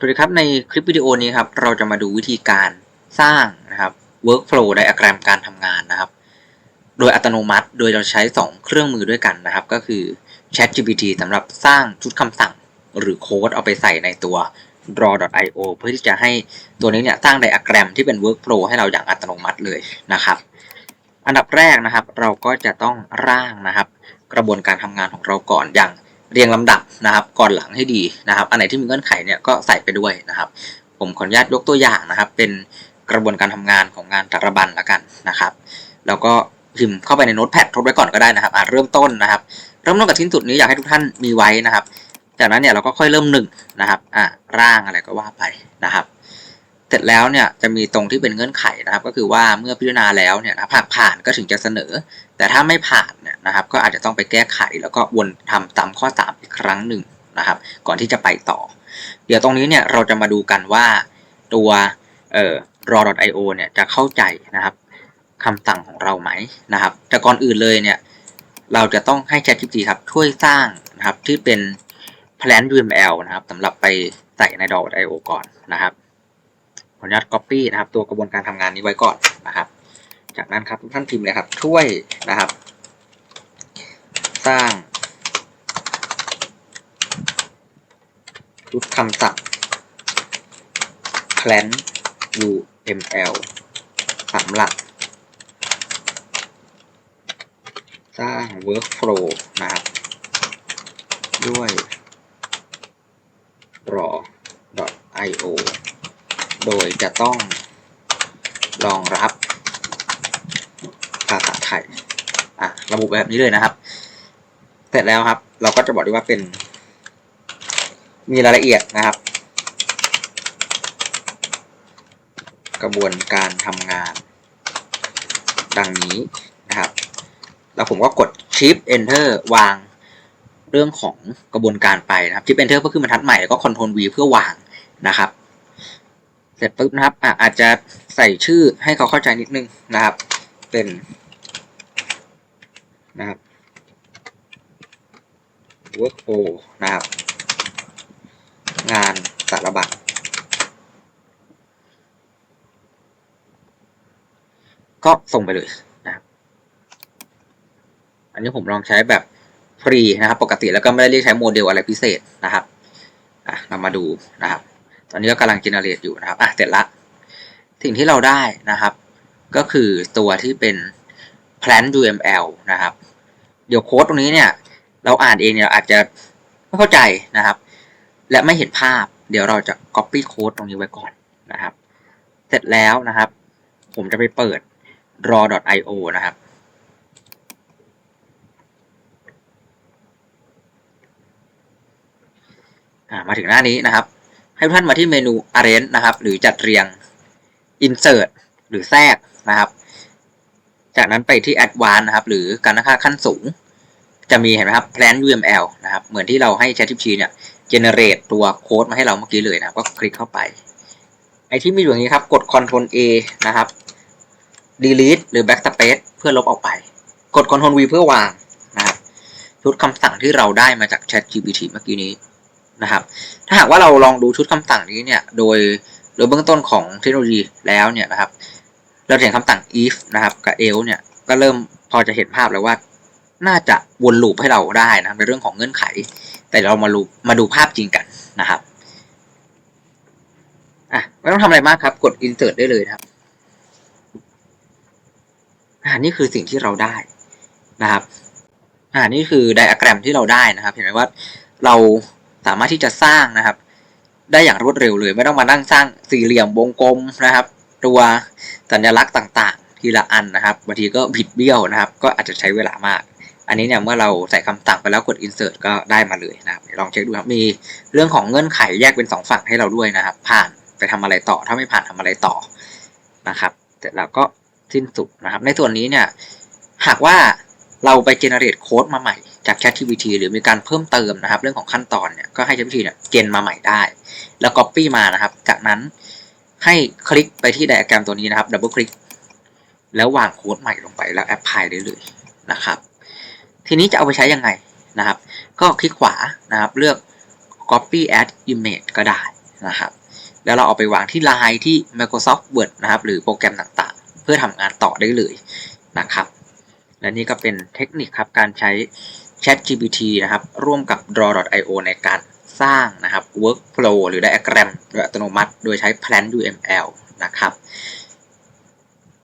สวัสดีครับในคลิปวิดีโอนี้ครับเราจะมาดูวิธีการสร้างนะครับ workflow diagram การทำงานนะครับ โดยอัตโนมัติโดยเราใช้ 2 เครื่องมือด้วยกันนะครับ ก็คือ ChatGPT สำหรับสร้างชุดคำสั่งหรือโค้ดเอาไปใส่ในตัว draw.io เพื่อที่จะให้ตัวนี้เนี่ยสร้างไดอะแกรมที่เป็น workflow ให้เราอย่างอัตโนมัติเลยนะครับ อันดับแรกนะครับเราก็จะต้องร่างนะครับ กระบวนการทำงานของเราก่อนอย่าง เรียงลำดับนะครับ ก่อนหลังให้ดีนะครับ อันไหนที่มีเงื่อนไขเนี่ยก็ใส่ไปด้วยนะครับ ผมขออนุญาตยกตัวอย่างนะครับ เป็นกระบวนการทำงานของงานตรบันละกันนะครับ แล้วก็พิมพ์เข้าไปในโน้ตแพดทดไว้ก่อนก็ได้นะครับอ่าเริ่มต้นนะครับ เริ่มต้นกับทิ้นสุดนี้อยากให้ทุกท่านมีไว้นะครับ จากนั้นเนี่ยเราก็ค่อยเริ่มหนึ่งนะครับอ่าร่างอะไรก็ว่าไปนะครับ เสร็จแล้วเนี่ยจะมีตรงที่เป็นเงื่อนไขนะครับ ก็คือว่าเมื่อพิจารณาแล้วเนี่ยหากผ่านก็ถึงจะเสนอ แต่ถ้าไม่ผ่านเนี่ยนะครับ ก็อาจจะต้องไปแก้ไขแล้วก็วนทำตามข้อ 3 อีกครั้งหนึ่งนะครับ ก่อนที่จะไปต่อ เดี๋ยวตรงนี้เนี่ยเราจะมาดูกันว่าตัวเอ่อ raw.io เนี่ยจะเข้าใจนะครับคำสั่งของเราไหมนะครับ แต่ก่อนอื่นเลยเนี่ยเราจะต้องให้ ChatGPT ครับช่วยสร้างนะครับที่เป็น plan UML นะครับสำหรับไปใส่ใน raw.io ก่อนนะครับ ขออนุญาต copy นะครับ ตัวกระบวนการทำงานนี้ไว้ก่อนนะครับ จากนั้นครับทุกท่านพิมพ์เลยครับ ช่วยนะครับ สร้างชุดคำสั่ง plan UML สำหรับสร้าง workflow นะครับ ด้วย raw.io โดยจะต้องรองรับภาษาไทยอะระบุแบบนี้เลยนะครับ เสร็จแล้วครับ เราก็จะบอกได้ว่าเป็น มีรายละเอียดนะครับ กระบวนการทำงาน ดังนี้นะครับ แล้วผมก็กด Shift Enter วางเรื่องของกระบวนการไปนะครับ Shift Enter เพื่อขึ้นบรรทัดใหม่แล้วก็ Ctrl V เพื่อวางนะครับ เสร็จปุ๊บนะครับอะอาจจะใส่ชื่อให้เขาเข้าใจนิดนึงนะครับ เป็นนะครับ Worko นะครับ งานสารบัตรก็ส่งไปเลยนะครับ อันนี้ผมลองใช้แบบฟรีนะครับ ปกติแล้วก็ไม่ได้เรียกใช้โมเดลอะไรพิเศษนะครับ อะเรามาดูนะครับ ตอนนี้ก็กำลัง generate อยู่นะครับ อะ เสร็จละ สิ่งที่เราได้นะครับ ก็คือตัวที่เป็น plan UML นะครับ เดี๋ยวโค้ดตรงนี้เนี่ย เราอ่านเองเนี่ยอาจจะไม่เข้าใจนะครับ และไม่เห็นภาพ เดี๋ยวเราจะ copy โค้ดตรงนี้ไว้ก่อนนะครับ เสร็จแล้วนะครับ ผมจะไปเปิด raw.io นะครับมาถึงหน้านี้นะครับ ให้ทุกท่านมาที่เมนู arrange นะครับ หรือจัดเรียง insert หรือแทรกนะครับ จากนั้นไปที่ advanced นะครับ หรือการนักค่าขั้นสูง จะมีเห็นไหมครับ plan UML นะครับ เหมือนที่เราให้ ChatGPT เนี่ย generate ตัวโค้ดมาให้เราเมื่อกี้เลยนะครับ ก็คลิกเข้าไป ไอที่มีอยู่อย่างนี้ครับ กด Ctrl A นะครับ delete หรือ backspace เพื่อลบออกไป กด Ctrl V เพื่อวางนะครับชุดคำสั่งที่เราได้มาจาก ChatGPT เมื่อกี้นี้ นะครับ ถ้าหากว่าเราลองดูชุดคำสั่งนี้เนี่ยโดยโดยเบื้องต้นของเทคโนโลยีแล้วเนี่ยนะครับ เราเห็นคำสั่ง if นะครับกับ else เนี่ยก็เริ่มพอจะเห็นภาพแล้วว่า น่าจะวนลูปให้เราได้นะในเรื่องของเงื่อนไข แต่เรามาดูมาดูภาพจริงกันนะครับอะไม่ต้องทำอะไรมากครับ กด insert ได้เลยครับอ่านี่คือสิ่งที่เราได้นะครับ อ่านี่คือไดอะแกรมที่เราได้นะครับ เห็นไหมว่าเรา สามารถที่จะสร้างนะครับ ได้อย่างรวดเร็วเลยไม่ต้องมานั่งสร้างสี่เหลี่ยมวงกลมนะครับ ตัวสัญลักษณ์ต่างๆ ทีละอันนะครับบางทีก็ผิดเบี้ยวนะครับ ก็อาจจะใช้เวลามาก อันนี้เนี่ยเมื่อเราใส่คำสั่งไปแล้วกด insert ก็ได้มาเลยนะครับลองเช็คดูครับมีเรื่องของเงื่อนไขแยกเป็น 2 ฝั่งให้เราด้วยนะครับ ผ่านไปทำอะไรต่อ ถ้าไม่ผ่านทำอะไรต่อนะครับ เสร็จแล้วก็สิ้นสุดนะครับ ในส่วนนี้เนี่ยหากว่า เราไป generate โค้ดมาใหม่จาก ChatGPT หรือมีการเพิ่มเติมนะครับ เรื่องของขั้นตอนเนี่ยก็ให้ ChatGPT เนี่ยเจนมาใหม่ได้ แล้ว copy มานะครับ จากนั้นให้คลิกไปที่ไดอะแกรมตัวนี้นะครับดับเบิลคลิกแล้ววางโค้ดใหม่ลงไปแล้วแอปพลายได้เลยนะครับ ทีนี้จะเอาไปใช้ยังไงนะครับ ก็คลิกขวานะครับ เลือก copy as image ก็ได้นะครับ แล้วเราเอาไปวางที่ Line ที่ Microsoft Word นะครับ หรือโปรแกรมต่างๆ เพื่อทำงานต่อได้เลยนะครับ และนี่ก็เป็นเทคนิคครับการใช้ ChatGPT นะครับ ร่วมกับ Draw.io ในการสร้างนะครับ workflow หรือ diagram โดยอัตโนมัติ โดยใช้ Plan UML นะครับ